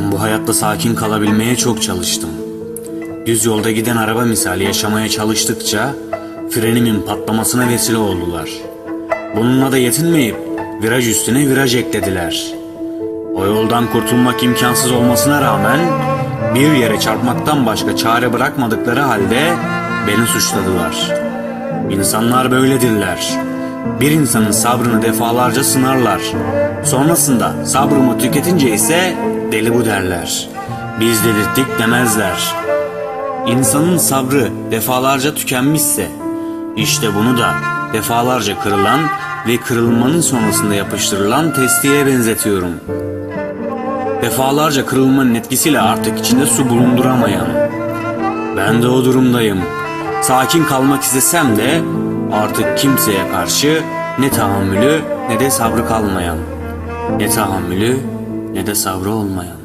Ben bu hayatta sakin kalabilmeye çok çalıştım. Düz yolda giden araba misali yaşamaya çalıştıkça frenimin patlamasına vesile oldular. Bununla da yetinmeyip viraj üstüne viraj eklediler. O yoldan kurtulmak imkansız olmasına rağmen bir yere çarpmaktan başka çare bırakmadıkları halde beni suçladılar. İnsanlar böyledirler. Bir insanın sabrını defalarca sınarlar. Sonrasında sabrımı tüketince ise deli bu derler. Biz delirttik demezler. İnsanın sabrı defalarca tükenmişse işte bunu da defalarca kırılan ve kırılmanın sonrasında yapıştırılan testiye benzetiyorum. Defalarca kırılmanın etkisiyle artık içinde su bulunduramayan. Ben de o durumdayım. Sakin kalmak istesem de artık kimseye karşı ne tahammülü ne de sabrı kalmayan. Ne tahammülü ne de sabrı olmayan.